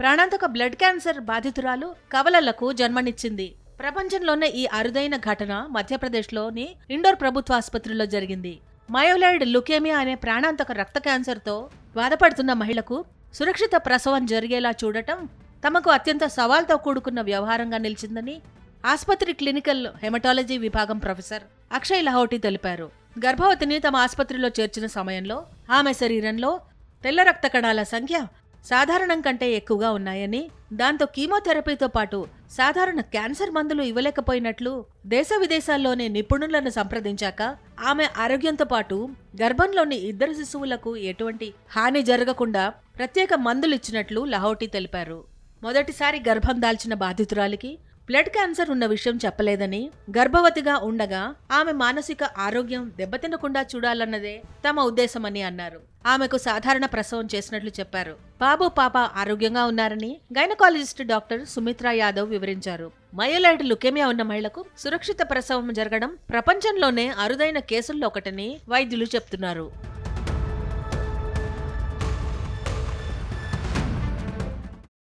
ప్రాణాంతక blood cancer బాధితురాలు కవలలకు జన్మనిచ్చింది. ప్రపంచంలోనే ఈ అరుదైన ఘటన మధ్యప్రదేశ్లోని ఇండోర్ ప్రభుత్వ ఆసుపత్రిలో జరిగింది. మయోలైడ్ లుకేమియా అనే ప్రాణాంతక రక్త క్యాన్సర్తో బాధపడుతున్న మహిళకు సురక్షిత ప్రసవం జరిగేలా చూడటం తమకు అత్యంత సవాల్తో కూడుకున్న వ్యవహారంగా నిలిచిందని ఆసుపత్రి క్లినికల్ హెమటాలజీ విభాగం ప్రొఫెసర్ అక్షయ్ లహోటి తెలిపారు. గర్భవతిని తమ ఆసుపత్రిలో చేర్చిన సమయంలో ఆమె శరీరంలో తెల్ల రక్త కణాల సంఖ్య సాధారణం కంటే ఎక్కువగా ఉన్నాయని దాంతో కీమోథెరపీతో పాటు సాధారణ క్యాన్సర్ మందులు ఇవ్వలేకపోయినట్లు దేశ విదేశాల్లోని నిపుణులను సంప్రదించాక ఆమె ఆరోగ్యంతో పాటు గర్భంలోని ఇద్దరు శిశువులకు ఎటువంటి హాని జరగకుండా ప్రత్యేక మందులు ఇచ్చినట్లు లహోటి తెలిపారు. మొదటిసారి గర్భం దాల్చిన బాధితురాలికి బ్లడ్ క్యాన్సర్ ఉన్న విషయం చెప్పలేదని గర్భవతిగా ఉండగా ఆమె మానసిక ఆరోగ్యం దెబ్బతినకుండా చూడాలన్నదే తమ ఉద్దేశమని అన్నారు. ఆమెకు సాధారణ ప్రసవం చేసినట్లు చెప్పారు. బాబు పాప ఆరోగ్యంగా ఉన్నారని గైనకాలజిస్ట్ డాక్టర్ సుమిత్రా యాదవ్ వివరించారు. మయోలైడ్ లుకేమియా ఉన్న మహిళకు సురక్షిత ప్రసవం జరగడం ప్రపంచంలోనే అరుదైన కేసుల్లో ఒకటని వైద్యులు చెప్తున్నారు.